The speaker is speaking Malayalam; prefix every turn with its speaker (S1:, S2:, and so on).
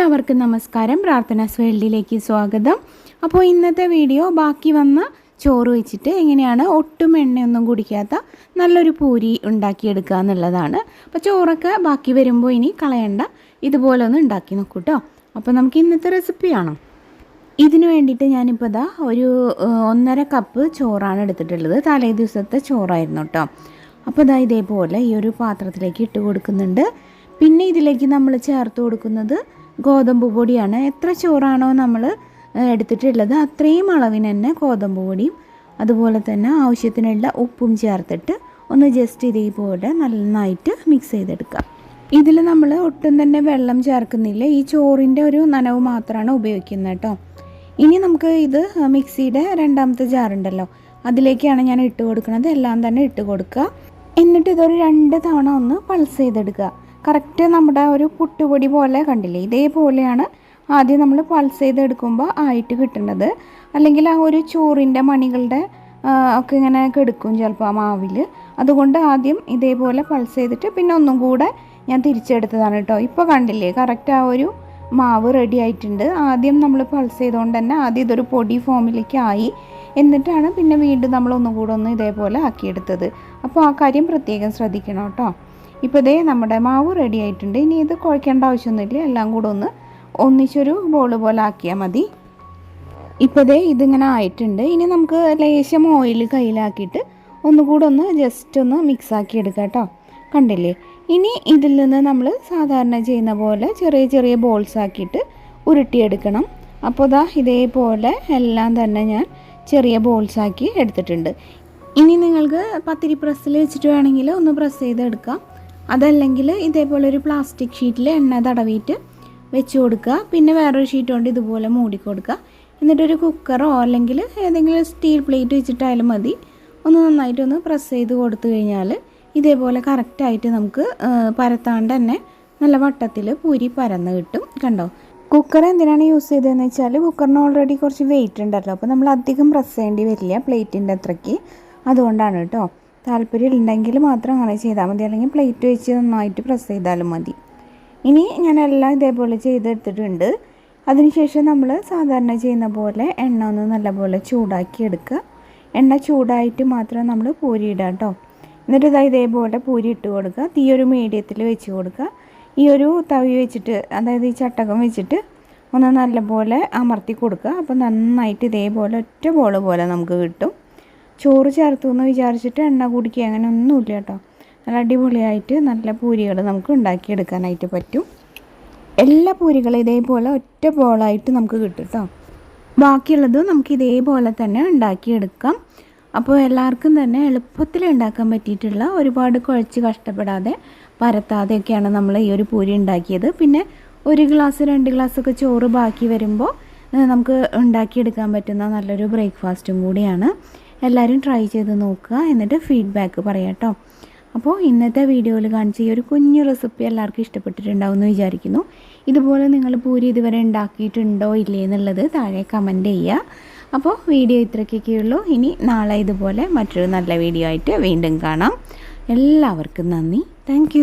S1: എല്ലാവർക്കും നമസ്കാരം. പ്രാർത്ഥന വേൾഡിലേക്ക് സ്വാഗതം. അപ്പോൾ ഇന്നത്തെ വീഡിയോ ബാക്കി വന്ന ചോറ് വെച്ചിട്ട് എങ്ങനെയാണ് ഒട്ടും എണ്ണയൊന്നും കുടിക്കാത്ത നല്ലൊരു പൂരി ഉണ്ടാക്കിയെടുക്കുക എന്നുള്ളതാണ്. അപ്പോൾ ചോറൊക്കെ ബാക്കി വരുമ്പോൾ ഇനി കളയണ്ട. ഇതുപോലെ ഒന്ന് ഉണ്ടാക്കി നോക്കൂ കേട്ടോ അപ്പോൾ നമുക്ക് ഇന്നത്തെ റെസിപ്പി കാണാം. ഇതിന് വേണ്ടിയിട്ട് ഞാനിപ്പോൾ ഇതാ ഒരു ഒന്നര കപ്പ് ചോറാണ് എടുത്തിട്ടുള്ളത്. തലേ ദിവസത്തെ ചോറായിരുന്നു കേട്ടോ അപ്പോൾ ഇതാ ഇതേപോലെ ഈ ഒരു പാത്രത്തിലേക്ക് ഇട്ട് കൊടുക്കുന്നുണ്ട്. പിന്നെ ഇതിലേക്ക് നമ്മൾ ചേർത്ത് കൊടുക്കുന്നത് ഗോതമ്പ് പൊടിയാണ്. എത്ര ചോറാണോ നമ്മൾ എടുത്തിട്ടുള്ളത് അത്രയും അളവിന് തന്നെ ഗോതമ്പ് പൊടിയും അതുപോലെ തന്നെ ആവശ്യത്തിനുള്ള ഉപ്പും ചേർത്തിട്ട് ഒന്ന് ജസ്റ്റ് ഇതേപോലെ നന്നായിട്ട് മിക്സ് ചെയ്തെടുക്കുക ഇതിൽ നമ്മൾ ഒട്ടും തന്നെ വെള്ളം ചേർക്കുന്നില്ല. ഈ ചോറിന്റെ ഒരു നനവ് മാത്രമാണ് ഉപയോഗിക്കുന്നത് കേട്ടോ ഇനി നമുക്ക് ഇത് മിക്സിയുടെ രണ്ടാമത്തെ ജാറുണ്ടല്ലോ അതിലേക്കാണ് ഞാൻ ഇട്ട് കൊടുക്കുന്നത്. എല്ലാം തന്നെ ഇട്ട് കൊടുക്കുക എന്നിട്ട് ഇതൊരു രണ്ട് തവണ ഒന്ന് പൾസ് ചെയ്തെടുക്കുക കറക്റ്റ് നമ്മുടെ ഒരു പുട്ടുപൊടി പോലെ കണ്ടില്ലേ? ഇതേപോലെയാണ് ആദ്യം നമ്മൾ പൾസ് ചെയ്തെടുക്കുമ്പോൾ ആയിട്ട് കിട്ടേണ്ടത് അല്ലെങ്കിൽ ആ ഒരു ചോറിന്റെ മണികളുടെ ഒക്കെ ഇങ്ങനെ കെടുക്കും ചിലപ്പോൾ ആ മാവിൽ അതുകൊണ്ട് ആദ്യം ഇതേപോലെ പൾസ് ചെയ്തിട്ട് പിന്നെ ഒന്നും കൂടെ ഞാൻ തിരിച്ചെടുത്തതാണ് കേട്ടോ. ഇപ്പോൾ കണ്ടില്ലേ? കറക്റ്റ് ആ ഒരു മാവ് റെഡി ആയിട്ടുണ്ട്. ആദ്യം നമ്മൾ പൾസ് ചെയ്തുകൊണ്ട് തന്നെ ആദ്യം ഇതൊരു പൊടി ഫോമിലേക്ക് ആയി. എന്നിട്ടാണ് പിന്നെ വീണ്ടും നമ്മൾ ഒന്നും കൂടെ ഒന്ന് ഇതേപോലെ ആക്കിയെടുത്തത്. അപ്പോൾ ആ കാര്യം പ്രത്യേകം ശ്രദ്ധിക്കണം കേട്ടോ. ഇപ്പോൾ ഇതേ നമ്മുടെ മാവ് റെഡി ആയിട്ടുണ്ട്. ഇനി ഇത് കുഴക്കേണ്ട ആവശ്യമൊന്നുമില്ല. എല്ലാം കൂടെ ഒന്ന് ഒന്നിച്ചൊരു ബോൾ പോലെ ആക്കിയാൽ മതി. ഇപ്പോൾ ഇതേ ഇതിങ്ങനെ ആയിട്ടുണ്ട്. ഇനി നമുക്ക് ലേശം ഓയിൽ കയ്യിലാക്കിയിട്ട് ഒന്നുകൂടെ ഒന്ന് ജസ്റ്റ് ഒന്ന് മിക്സ് ആക്കി എടുക്കാം കേട്ടോ. കണ്ടില്ലേ? ഇനി ഇതിൽ നിന്ന് നമ്മൾ സാധാരണ ചെയ്യുന്ന പോലെ ചെറിയ ചെറിയ ബോൾസ് ആക്കിയിട്ട് ഉരുട്ടിയെടുക്കണം. അപ്പോൾ ദാ ഇതേപോലെ എല്ലാം തന്നെ ഞാൻ ചെറിയ ബോൾസ് ആക്കി എടുത്തിട്ടുണ്ട്. ഇനി നിങ്ങൾക്ക് പത്തിരി പ്രസ്സിൽ വെച്ചിട്ട് വേണമെങ്കിൽ ഒന്ന് പ്രസ് ചെയ്തെടുക്കാം. അതല്ലെങ്കിൽ ഇതേപോലെ ഒരു പ്ലാസ്റ്റിക് ഷീറ്റിൽ എണ്ണ തടവിയിട്ട് വെച്ച് കൊടുക്കുക. പിന്നെ വേറൊരു ഷീറ്റ് കൊണ്ട് ഇതുപോലെ മൂടി കൊടുക്കുക. എന്നിട്ടൊരു കുക്കറോ അല്ലെങ്കിൽ ഏതെങ്കിലും സ്റ്റീൽ പ്ലേറ്റ് വെച്ചിട്ടായാലും മതി. ഒന്ന് നന്നായിട്ടൊന്ന് പ്രസ് ചെയ്ത് കൊടുത്തു കഴിഞ്ഞാൽ ഇതേപോലെ കറക്റ്റായിട്ട് നമുക്ക് പരത്താണ്ട് തന്നെ നല്ല വട്ടത്തിൽ പൂരി പരന്ന് കിട്ടും കണ്ടോ? കുക്കർ എന്തിനാണ് യൂസ് ചെയ്തതെന്ന് വെച്ചാൽ കുക്കറിന് ഓൾറെഡി കുറച്ച് വെയിറ്റ് ഉണ്ടല്ലോ. അപ്പോൾ നമ്മൾ അധികം പ്രസ് ചെയ്യേണ്ടി വരില്ല പ്ലേറ്റിന്റെ അത്രയ്ക്ക്. അതുകൊണ്ടാണ് കേട്ടോ. താല്പര്യം ഉണ്ടെങ്കിൽ മാത്രം അങ്ങനെ ചെയ്താൽ മതി. അല്ലെങ്കിൽ പ്ലേറ്റ് വെച്ച് നന്നായിട്ട് പ്രസ് ചെയ്താലും മതി. ഇനി ഞാൻ എല്ലാം ഇതേപോലെ ചെയ്തെടുത്തിട്ടുണ്ട്. അതിനുശേഷം നമ്മൾ സാധാരണ ചെയ്യുന്ന പോലെ എണ്ണ ഒന്ന് നല്ലപോലെ ചൂടാക്കി എടുക്കുക. എണ്ണ ചൂടായിട്ട് മാത്രം നമ്മൾ പൂരി ഇടുക കേട്ടോ. എന്നിട്ട് ഇതാ ഇതേപോലെ പൂരി ഇട്ട് കൊടുക്കുക. തീ ഒരു മീഡിയത്തിൽ വെച്ച് കൊടുക്കുക. ഈ ഒരു തവി വെച്ചിട്ട് അതായത് ഈ ചട്ടകം വെച്ചിട്ട് ഒന്ന് നല്ലപോലെ അമർത്തി കൊടുക്കുക. അപ്പോൾ നന്നായിട്ട് ഇതേപോലെ ഒറ്റ ബോൾ പോലെ നമുക്ക് കിട്ടും. ചോറ് ചേർത്തു എന്ന് വിചാരിച്ചിട്ട് എണ്ണ കുടിക്കുക. അങ്ങനെ ഒന്നുമില്ല കേട്ടോ. നല്ല അടിപൊളിയായിട്ട് നല്ല പൂരികൾ നമുക്ക് ഉണ്ടാക്കിയെടുക്കാനായിട്ട് പറ്റും. എല്ലാ പൂരികളും ഇതേപോലെ ഒറ്റ ബോളായിട്ട് നമുക്ക് കിട്ടും കേട്ടോ. ബാക്കിയുള്ളത് നമുക്ക് ഇതേപോലെ തന്നെ ഉണ്ടാക്കിയെടുക്കാം. അപ്പോൾ എല്ലാവർക്കും തന്നെ എളുപ്പത്തിൽ ഉണ്ടാക്കാൻ പറ്റിയിട്ടുള്ള ഒരുപാട് കുഴച്ച് കഷ്ടപ്പെടാതെ പരത്താതെയൊക്കെയാണ് നമ്മൾ ഈ ഒരു പൂരി ഉണ്ടാക്കിയത്. പിന്നെ ഒരു ഗ്ലാസ് രണ്ട് ഗ്ലാസ്സൊക്കെ ചോറ് ബാക്കി വരുമ്പോൾ നമുക്ക് ഉണ്ടാക്കിയെടുക്കാൻ പറ്റുന്ന നല്ലൊരു ബ്രേക്ക്ഫാസ്റ്റും കൂടിയാണ്. എല്ലാവരും ട്രൈ ചെയ്ത് നോക്കുക എന്നിട്ട് ഫീഡ്ബാക്ക് പറയാം കേട്ടോ അപ്പോൾ ഇന്നത്തെ വീഡിയോയിൽ കാണിച്ച ഈ ഒരു കുഞ്ഞു റെസിപ്പി എല്ലാവർക്കും ഇഷ്ടപ്പെട്ടിട്ടുണ്ടാവും എന്ന് വിചാരിക്കുന്നു. ഇതുപോലെ നിങ്ങൾ പൂരി ഇതുവരെ ഉണ്ടാക്കിയിട്ടുണ്ടോ ഇല്ലേ എന്നുള്ളത് താഴെ കമന്റ് ചെയ്യുക. അപ്പോൾ വീഡിയോ ഇത്രയ്ക്കൊക്കെ ഉള്ളൂ. ഇനി നാളെ ഇതുപോലെ മറ്റൊരു നല്ല വീഡിയോ ആയിട്ട് വീണ്ടും കാണാം. എല്ലാവർക്കും നന്ദി. താങ്ക്